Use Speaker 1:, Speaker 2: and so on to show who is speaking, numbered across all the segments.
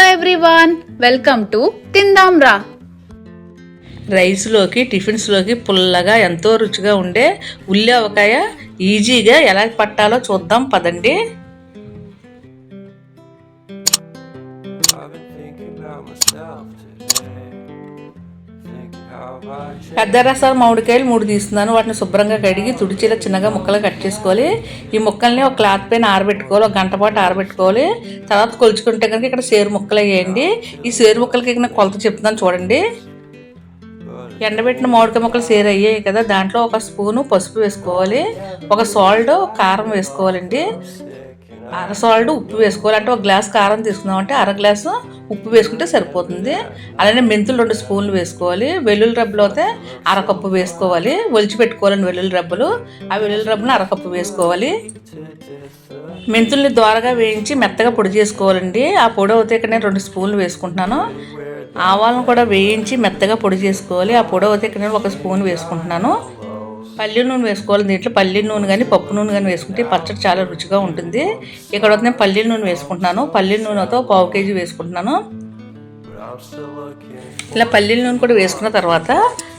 Speaker 1: Hello everyone welcome to తిందాం రా
Speaker 2: రైస్లోకి టిఫిన్స్లోకి పుల్లగా ఎంతో రుచిగా ఉండే ఉల్లి అవకాయ ఈజీగా ఎలా పట్టాలో చూద్దాం పదండి.
Speaker 3: I've been thinking about myself
Speaker 2: పెద్ద రసాలు మామిడికాయలు మూడు తీస్తున్నాను. వాటిని శుభ్రంగా కడిగి తుడిచిలా చిన్నగా ముక్కలు కట్ చేసుకోవాలి. ఈ ముక్కల్ని ఒక క్లాత్ పైన ఆరబెట్టుకోవాలి. ఒక గంట పాటు ఆరబెట్టుకోవాలి. తర్వాత కొలుచుకుంటే కనుక ఇక్కడ సేరు ముక్కలు వేయండి. ఈ సేరు ముక్కలకి నేను కొలత చెప్తున్నాను చూడండి. ఎండబెట్టిన మామిడికాయ ముక్కలు సేరు అయ్యాయి కదా. దాంట్లో ఒక స్పూను పసుపు వేసుకోవాలి. ఒక సాల్ట్ కారం వేసుకోవాలండి. అర సాల్ట్ ఉప్పు వేసుకోవాలి. అంటే ఒక గ్లాస్ కారం తీసుకుందామంటే అర గ్లాసు ఉప్పు వేసుకుంటే సరిపోతుంది. అలానే మెంతులు రెండు స్పూన్లు వేసుకోవాలి. వెల్లుల్లి రబ్బులు అయితే అరకప్పు వేసుకోవాలి. ఒలిచి పెట్టుకోవాలండి వెల్లుల్లి రబ్బులు. ఆ వెల్లుల్లి రబ్బును అరకప్పు వేసుకోవాలి. మెంతుల్ని దోరగా వేయించి మెత్తగా పొడి చేసుకోవాలండి. ఆ పొడి అయితే ఇక్కడ నేను రెండు స్పూన్లు వేసుకుంటున్నాను. ఆవాలను కూడా వేయించి మెత్తగా పొడి చేసుకోవాలి. ఆ పొడి అయితే ఇక్కడ నేను ఒక స్పూన్ వేసుకుంటున్నాను. పల్లి నూనె వేసుకోవాలి దీంట్లో. పల్లి నూనె కానీ పప్పు నూనె కానీ వేసుకుంటే పచ్చడి చాలా రుచిగా ఉంటుంది. ఇక్కడ నేను పల్లి నూనె వేసుకుంటున్నాను. పల్లి నూనెతో పావు కేజీ వేసుకుంటున్నాను. ఇలా పల్లీల నూనె కూడా వేసుకున్న తర్వాత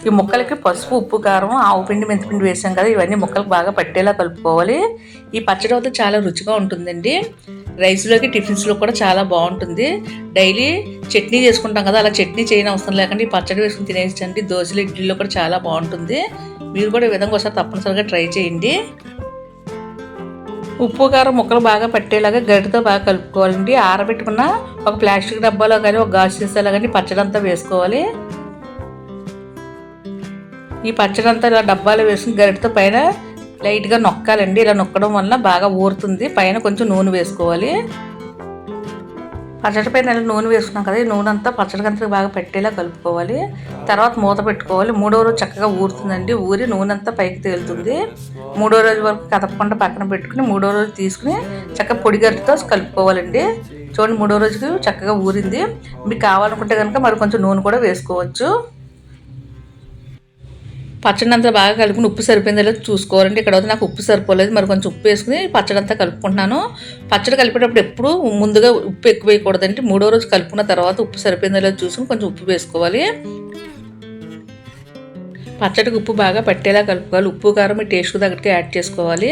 Speaker 2: ఈ ముక్కలకి పసుపు ఉప్పు కారం ఆవు పిండి మెంతిపిండి వేసాం కదా ఇవన్నీ ముక్కలకు బాగా పట్టేలా కలుపుకోవాలి. ఈ పచ్చడి అయితే చాలా రుచిగా ఉంటుందండి. రైస్లోకి టిఫిన్స్లో కూడా చాలా బాగుంటుంది. డైలీ చట్నీ చేసుకుంటాం కదా అలా చట్నీ చేయని అవసరం లేకుండా ఈ పచ్చడి వేసుకుని తినేసండి. దోశలు ఇడ్లీలో కూడా చాలా బాగుంటుంది. మీరు కూడా ఈ విధంగా ఒకసారి తప్పనిసరిగా ట్రై చేయండి. ఉప్పు కారం ముక్కలు బాగా పట్టేలాగా గరిటతో బాగా కలుపుకోవాలండి. ఆరబెట్టుకున్న ఒక ప్లాస్టిక్ డబ్బాలో కానీ ఒక గాజు సీసాలో కానీ పచ్చడి అంతా వేసుకోవాలి. ఈ పచ్చడి అంతా ఇలా డబ్బాలో వేసుకుని గరిటతో పైన లైట్గా నొక్కాలండి. ఇలా నొక్కడం వల్ల బాగా ఊరుతుంది. పైన కొంచెం నూనె వేసుకోవాలి. పచ్చడి పైన ఇలా నూనె వేసుకున్నాం కదా ఈ నూనె అంతా పచ్చడి గంతకు బాగా పెట్టేలా కలుపుకోవాలి. తర్వాత మూత పెట్టుకోవాలి. మూడో రోజు చక్కగా ఊరుతుందండి. ఊరి నూనె అంతా పైకి తేలుతుంది. మూడో రోజు వరకు కదపకుండా పక్కన పెట్టుకుని మూడో రోజు తీసుకుని చక్కగా పొడి గరిటతో కలుపుకోవాలండి. చూడండి మూడో రోజుకి చక్కగా ఊరింది. మీకు కావాలనుకుంటే కనుక మరి కొంచెం నూనె కూడా వేసుకోవచ్చు. పచ్చడి అంతా బాగా కలుపుకుని ఉప్పు సరిపోయిందో లేదో చూసుకోవాలండి. ఇక్కడ అయితే నాకు ఉప్పు సరిపోలేదు. మరి కొంచెం ఉప్పు వేసుకుని పచ్చడి అంతా కలుపుకుంటున్నాను. పచ్చడి కలిపేటప్పుడు ఎప్పుడు ముందుగా ఉప్పు ఎక్కువ వేయకూడదండి. మూడో రోజు కలుపుకున్న తర్వాత ఉప్పు సరిపోయిందో లేదో చూసుకుని కొంచెం ఉప్పు వేసుకోవాలి. పచ్చడికి ఉప్పు బాగా పట్టేలా కలుపుకోవాలి. ఉప్పు కారం మీ టేస్ట్ తగ్గట్టుగా యాడ్ చేసుకోవాలి.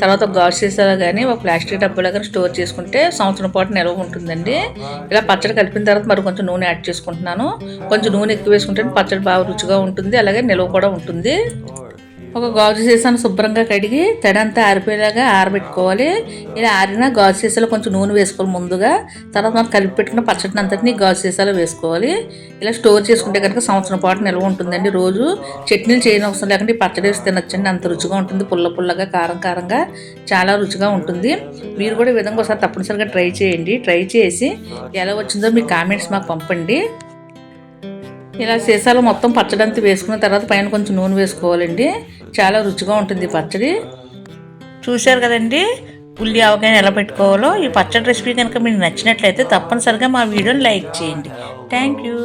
Speaker 2: తర్వాత ఒక గాజు సీసాలో కానీ ఒక ప్లాస్టిక్ డబ్బాలో కానీ స్టోర్ చేసుకుంటే సంవత్సరం పాటు నిల్వ ఉంటుందండి. ఇలా పచ్చడి కలిపిన తర్వాత మరి కొంచెం నూనె యాడ్ చేసుకుంటున్నాను. కొంచెం నూనె ఎక్కువ వేసుకుంటే పచ్చడి బాగా రుచిగా ఉంటుంది. అలాగే నిల్వ కూడా ఉంటుంది. ఒక గాజు సీసాను శుభ్రంగా కడిగి తడంతా ఆరిపోయేలాగా ఆరబెట్టుకోవాలి. ఇలా ఆరిన గాజు సీసాలో కొంచెం నూనె వేసుకోవాలి ముందుగా. తర్వాత మనం కలిపి పెట్టుకున్న పచ్చడిని అంతటిని గాజు సీసాలో వేసుకోవాలి. ఇలా స్టోర్ చేసుకుంటే కనుక సంవత్సరం పాటు నిల్వ ఉంటుందండి రోజు. చట్నీలు చేయని అవసరం లేకుండా పచ్చడి వేసి తినొచ్చండి. అంత రుచిగా ఉంటుంది. పుల్ల పుల్లగా కారం కారంగా చాలా రుచిగా ఉంటుంది. మీరు కూడా ఈ విధంగా ఒకసారి తప్పనిసరిగా ట్రై చేయండి. ట్రై చేసి ఎలా వచ్చిందో మీ కామెంట్స్ మాకు పంపండి. ఇలా సీసాలో మొత్తం పచ్చడంతా వేసుకున్న తర్వాత పైన కొంచెం నూనె వేసుకోవాలండి. చాలా రుచిగా ఉంటుంది ఈ పచ్చడి. చూశారు కదండి? ఉల్లి ఆవకాయ ఎలా పెట్టుకోవాలో? ఈ పచ్చడి రెసిపీ కనుక మీకు నచ్చినట్లయితే తప్పనిసరిగా మా వీడియోని లైక్ చేయండి. Thank you.